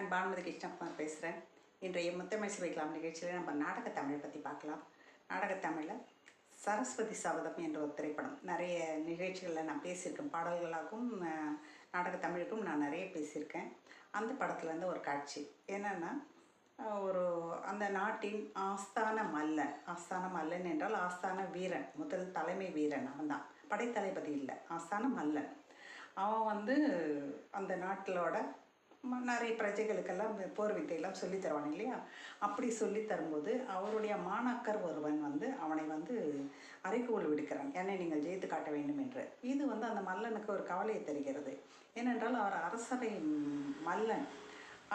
நான் பானுமதி கிருஷ்ணகுமார் பேசுகிறேன் இன்றைய முத்தமிழ் வைக்கலாம் நிகழ்ச்சியில் நம்ம நாடக தமிழை பற்றி பார்க்கலாம். நாடக தமிழில் சரஸ்வதி சபதம் என்ற ஒரு திரைப்படம். நிறைய நிகழ்ச்சிகளில் நான் பேசியிருக்கேன். பாடல்களாகவும் நாடக தமிழுக்கும் நான் நிறைய பேசியிருக்கேன். அந்த படத்துலேருந்து ஒரு காட்சி. என்னென்னா ஒரு அந்த நாட்டின் ஆஸ்தான மல்லன். ஆஸ்தான மல்லன் என்றால் ஆஸ்தான வீரன். முதல் தலைமை வீரன் அவன் தான் படைத்தளபதி இல்லை. ஆஸ்தான மல்லன். அவன் வந்து அந்த நாட்டிலோட நிறைய பிரஜைகளுக்கெல்லாம் போர் வித்தையெல்லாம் சொல்லித்தருவான் இல்லையா? அப்படி சொல்லி தரும்போது அவருடைய மாணாக்கர் ஒருவன் வந்து அவனை வந்து அறைகூவல் விடுக்கிறான். என்னை நீங்கள் ஜெயித்து காட்ட வேண்டும் என்று. இது வந்து அந்த மல்லனுக்கு ஒரு கவலையை தருகிறது. ஏனென்றால் அவர் அரசவை மல்லன்.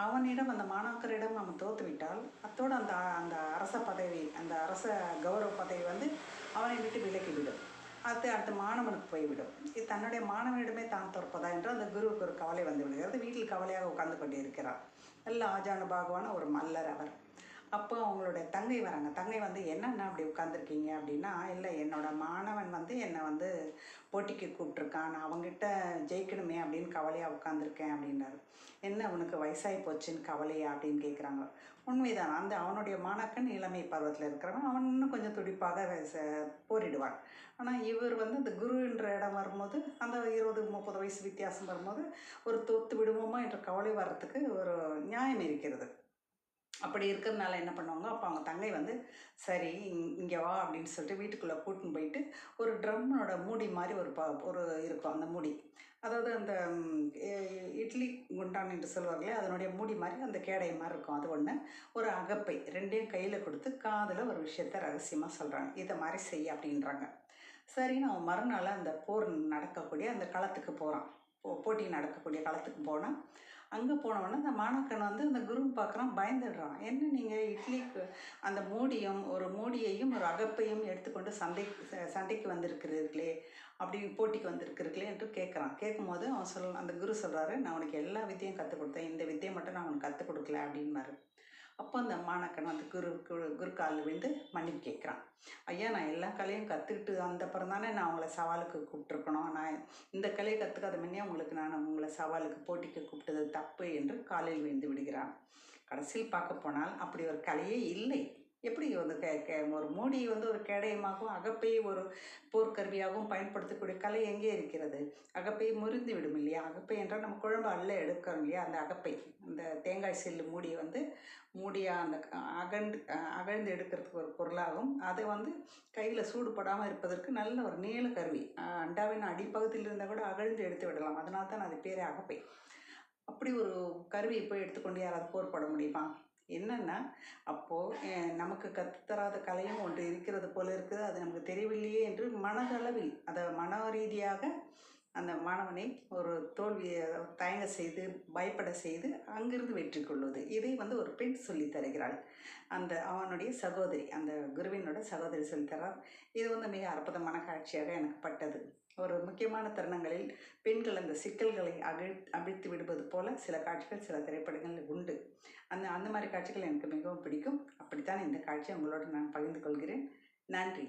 அவனிடம் அந்த மாணாக்கரிடம் அவன் தோத்துவிட்டால் அத்தோடு அந்த அந்த அரச பதவி அந்த அரச கௌரவ பதவி வந்து அவனை விட்டு விலக்கிவிடும் அது அடுத்த மாணவனுக்கு போய்விடும். இது தன்னுடைய மாணவனிடமே தான் தோற்பதா என்று அந்த குருவுக்கு ஒரு கவலை வந்து விடுகிறது. வீட்டில் கவலையாக உட்கார்ந்து கொண்டு இருக்கிறார் நல்ல ஆஜானுபாகுவான ஒரு மல்லர் அவர். அப்போ அவங்களோட தங்கை வராங்க. தங்கை வந்து என்னென்ன அப்படி உட்காந்துருக்கீங்க அப்படின்னா இல்லை என்னோட மாணவன் வந்து என்னை வந்து போட்டிக்கு கூப்பிட்ருக்கான் நான் அவங்ககிட்ட ஜெயிக்கணுமே அப்படின்னு கவலையாக உட்காந்துருக்கேன் அப்படின்றாரு என்ன உனக்கு வயசாகி போச்சுன்னு கவலையா? அப்படின்னு கேட்குறாங்க உண்மைதான். அந்த அவனுடைய மாணக்கன் இளமை பருவத்தில் இருக்கிறவன். அவன் இன்னும் கொஞ்சம் துடிப்பாக ச- போரிடுவான். ஆனால் இவர் வந்து அந்த குருன்ற இடம் வரும்போது அந்த இருபது முப்பது வயசு வித்தியாசம் வரும்போது ஒரு தொத்து விடுவோமா என்ற கவலை வர்றதுக்கு ஒரு நியாயம் இருக்கிறது. அப்படி இருக்கிறதுனால என்ன பண்ணுவாங்க? அப்போ அவங்க தங்கை வந்து சரி இங்கே வா அப்படின்னு சொல்லிட்டு வீட்டுக்குள்ளே கூட்டின்னு போயிட்டு ஒரு ட்ரம்மோட மூடி மாதிரி ஒரு ப ஒரு இருக்கும் அந்த மூடி. அதாவது அந்த இட்லி குண்டான் என்று சொல்லுவாங்களே அதனுடைய மூடி மாதிரி அந்த கேடை மாதிரி இருக்கும். அது ஒன்று ஒரு அகப்பை ரெண்டையும் கையில் கொடுத்து காதில் ஒரு விஷயத்த ரகசியமாக சொல்கிறாங்க இதை மாதிரி செய் அப்படின்றாங்க. சரின்னு அவன் மறுநாள் அந்த போர் நடக்கக்கூடிய அந்த களத்துக்கு போகிறான் போ போட்டி நடக்கக்கூடிய களத்துக்கு போனால் அங்கே போனவொடனே அந்த மாணாக்கன் வந்து அந்த குரு பார்க்குறான் பயந்துடுறான். என்ன நீங்கள் இட்லிக்கு அந்த மூடியும் ஒரு மூடியையும் ஒரு அகப்பையும் எடுத்துக்கொண்டு சண்டை ச- சண்டைக்கு வந்திருக்கிறீர்களே அப்படி போட்டிக்கு வந்திருக்கிறீர்களே என்று கேட்குறான். கேட்கும்போது அவன் சொல் அந்த குரு சொல்கிறாரு நான் உனக்கு எல்லா வித்தையும் கற்றுக் கொடுத்தேன். இந்த வித்தையை மட்டும் நான் உனக்கு கற்றுக் கொடுக்கல அப்படின்னாரு அப்போ அந்த மாணக்கன் வந்து குரு குரு குரு காலில் விழுந்து மன்னிப்பு கேட்குறான். ஐயா நான் எல்லா கலையும் கற்றுக்கிட்டு அந்த அப்புறம் தானே நான் உங்களை சவாலுக்கு கூப்பிட்ருக்கணும் நான் இந்த கலையை கற்றுக்காத முன்னே உங்களுக்கு நான் உங்களை சவாலுக்கு போட்டிக்கு கூப்பிட்டது தப்பு என்று காலில் விழுந்து விடுகிறான். கடைசியில் பார்க்க போனால் அப்படி ஒரு கலையே இல்லை. எப்படி வந்து கே கே ஒரு மூடி வந்து ஒரு கேடயமாகவும் அகப்பையை ஒரு போர்க்கருவியாகவும் பயன்படுத்தக்கூடிய கலை எங்கே இருக்கிறது? அகப்பை முறிந்து விடும் இல்லையா? அகப்பை என்றால் நம்ம குழம்பு அல்ல எடுக்கிறோம் இல்லையா? அந்த அகப்பை அந்த தேங்காய் செல்லு மூடியை வந்து மூடியாக அந்த அகண்டு அகழ்ந்து எடுக்கிறதுக்கு ஒரு பொருளாகும். அதை வந்து கையில் சூடுபடாமல் இருப்பதற்கு நல்ல ஒரு நீள கருவி. அண்டாவின் அடிப்பகுதியில் இருந்தால் கூட அகழ்ந்து எடுத்து விடலாம். அதனால தான் அது பேரே அகப்பை. அப்படி ஒரு கருவி போய் எடுத்துக்கொண்டு யாராவது போர் போட முடியுமா? என்னென்னா அப்போது நமக்கு கற்றுத்தராத கலையும் ஒன்று இருக்கிறது போல இருக்குது. அது நமக்கு தெரியவில்லையே என்று மனதளவில் அதை மன ரீதியாக அந்த மாணவனை ஒரு தோல்வியை தயங்க செய்து பயப்பட செய்து அங்கிருந்து வெற்றி கொள்வது. இதை வந்து ஒரு பெண் சொல்லி தருகிறாள். அந்த அவனுடைய சகோதரி அந்த குருவினோட சகோதரி சொல்லித்தரார் இது வந்து மிக அற்புதமான காட்சியாக எனக்கு பட்டது. ஒரு முக்கியமான தருணங்களில் பெண்கள் அந்த சிக்கல்களை அகழ் அவிழ்த்து விடுவது போல சில காட்சிகள் சில திரைப்படங்களில் உண்டு. அந்த அந்த மாதிரி காட்சிகள் எனக்கு மிகவும் பிடிக்கும். அப்படித்தான் இந்த காட்சியை உங்களோடு நான் பகிர்ந்து கொள்கிறேன். நன்றி.